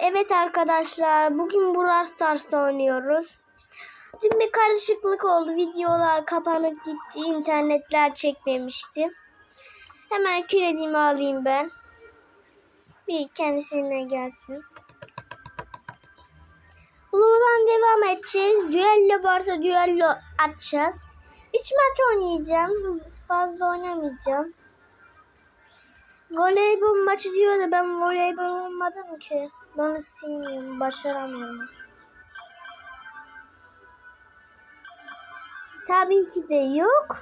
Evet arkadaşlar bugün Brawl Stars'ta oynuyoruz. Dün bir karışıklık oldu. Videolar kapanıp gitti. internetler çekmemişti. Hemen kredimi alayım ben. Bir kendisine gelsin. Buradan devam edeceğiz. Düello varsa düello atacağız. 3 maç oynayacağım. Fazla oynamayacağım. Voleybol maçı diyor da ben voleybol olmadım ki. Ben onu sevmiyorum. Başaramıyorum. Tabii ki de yok.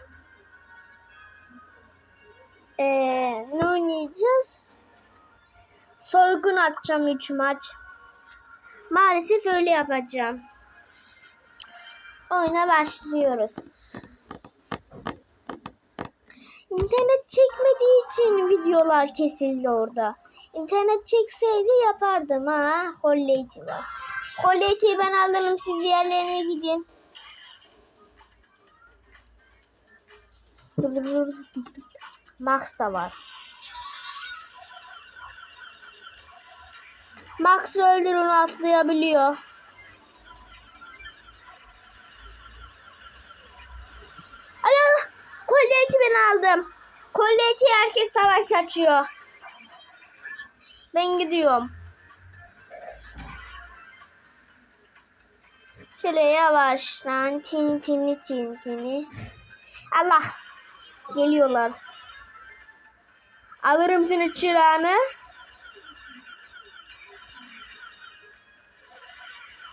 Ee, ne oynayacağız? Soygun atacağım 3 maç. Maalesef öyle yapacağım. Oyuna başlıyoruz. İnternet çekmediği için videolar kesildi orada. İnternet çekseydi yapardım ha. Holley'ti var. Holley'ti ben alırım siz diğerlerine gidin. Max da var. Max öldür onu atlayabiliyor. Ay Allah! Kolyeti ben aldım. Kolyeti herkes savaş açıyor. Ben gidiyorum. Şöyle yavaştan tin tini tin tini. Allah. Geliyorlar. Alırım seni çırağını.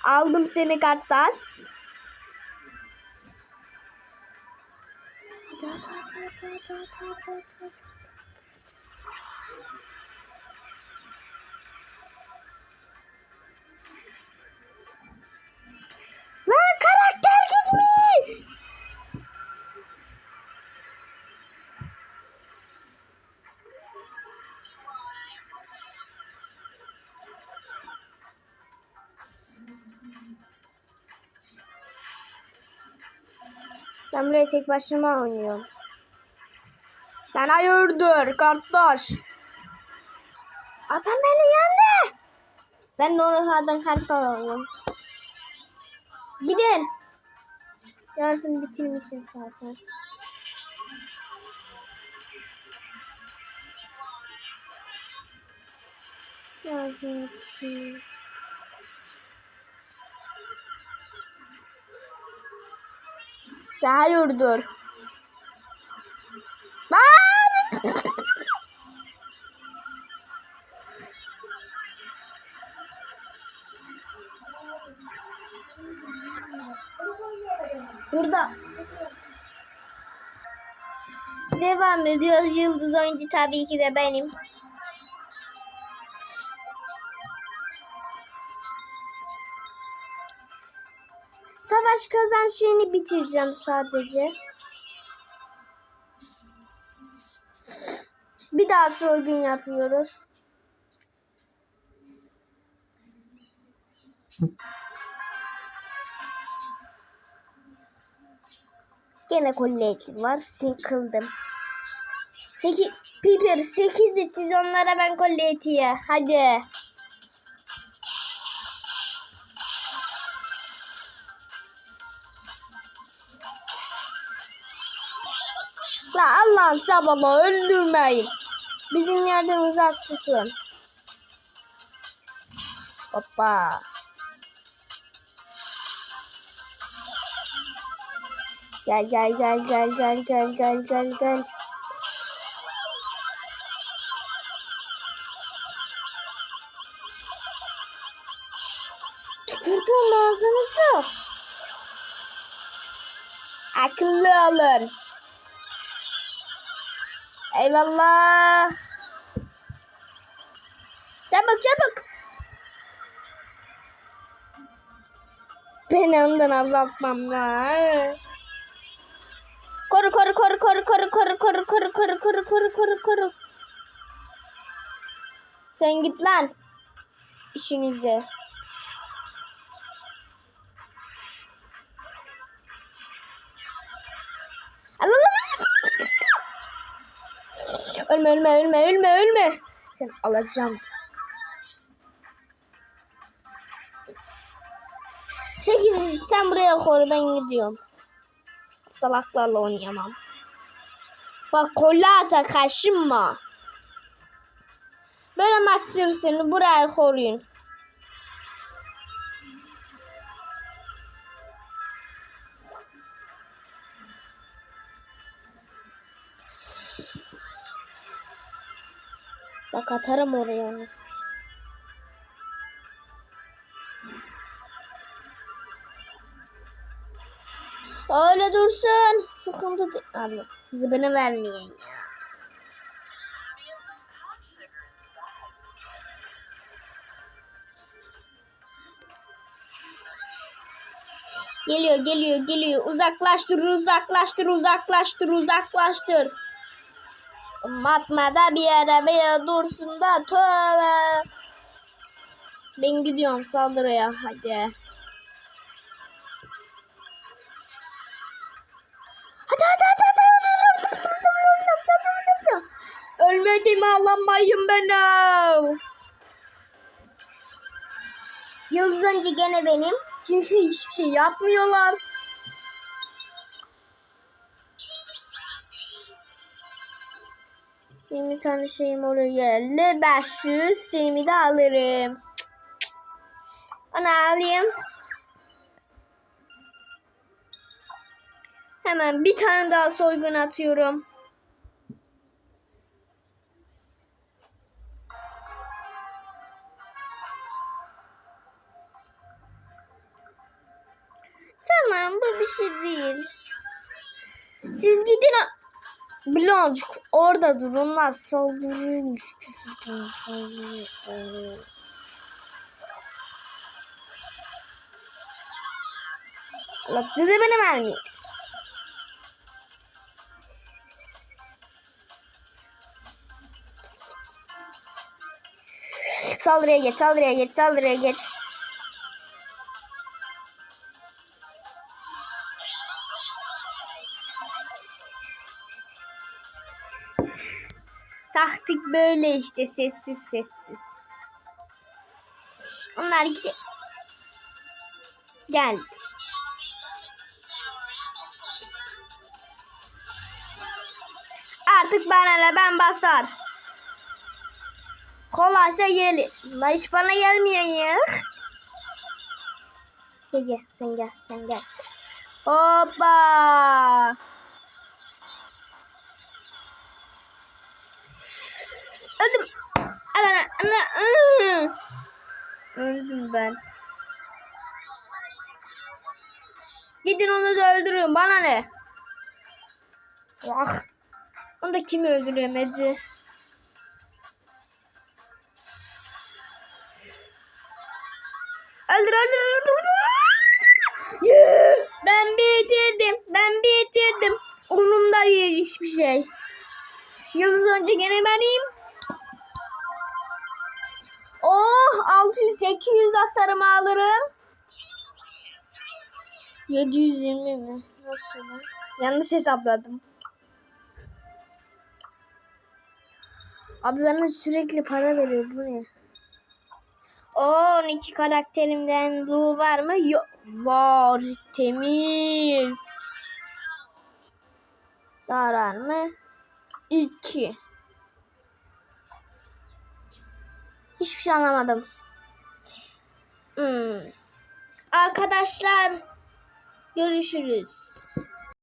Aldım seni kardeş. Da da da da da da da da. Ben buraya tek başıma oynuyorum. Sen hayırdır kardeş? Adam beni yendi. Ben zaten kartal oynuyorum. Gidin. Yarısını bitirmişim zaten. Yarısını bitirmişim. Hayırdır? Lan! Burada. Devam ediyoruz. Yıldız oyuncu tabii ki de benim. Savaş kazan şeyini bitireceğim sadece. Bir daha soygun yapıyoruz. Gene kolyetim var. Sıkıldım. 8 Piper 8 bit siz onlara ben kolyetiye. Hadi. La Allah'ın şabalı öldürmeyin. Bizim yerden uzak tutun. Hoppa. Gel gel gel gel gel gel gel gel gel. Tükürdüm ağzınızı. Akıllı olun. Eyvallah. Çabuk çabuk. Beni ondan azaltmam var. Koru koru koru koru koru koru koru koru koru koru koru koru koru. Sen git lan. İşinize. Ölme ölme ölme ölme ölme. Sen alacağım. Sekiz sen buraya koru ben gidiyorum. Salaklarla oynayamam. Bak kolata kaşınma. Böyle maç sürüsünü buraya koruyun. Bak atarım oraya onu. Öyle dursun. Sıkıntı değil. Abi zıbını vermeyin ya. Geliyor geliyor geliyor. Uzaklaştır uzaklaştır uzaklaştır uzaklaştır. Matmada bir yere dursun da tövbe. Ben gidiyorum saldırıya hadi. Hadi hadi hadi hadi. hadi. Ölmedim ağlamayın beni. Yıldız önce gene benim. Çünkü hiçbir şey yapmıyorlar. Yeni tane şeyim oluyor yerli. 500 şeyimi de alırım. Onu alayım. Hemen bir tane daha soygun atıyorum. Tamam bu bir şey değil. Siz gidin Bloncuk orada durun lan saldırırmış. Allah size benim mermi. Saldırıya geç, saldırıya geç, saldırıya geç. Taktik böyle işte sessiz sessiz. Onlar gidiyor. Gel. Artık bana ne ben basar. Kolaysa gel. La hiç bana gelmiyor ya. Gel gel sen gel sen gel. Hoppa. Öldüm. Ana, ana. Öldüm ben. Gidin onu da öldürün. Bana ne? Ah. Onu da kim öldüremedi? Öldür öldür öldür. öldür. Yeah! Ben bitirdim. Ben bitirdim. Umurumda değil hiçbir şey. Yıldız önce gene benim. Oh 600-800 hasarımı alırım. 720 mi? Nasıl lan? Yanlış hesapladım. Abi bana sürekli para veriyor bu ne? O 12 karakterimden Lu var mı? Yok. Var. Temiz. Zarar mı? 2. Hiçbir şey anlamadım. Hmm. Arkadaşlar görüşürüz.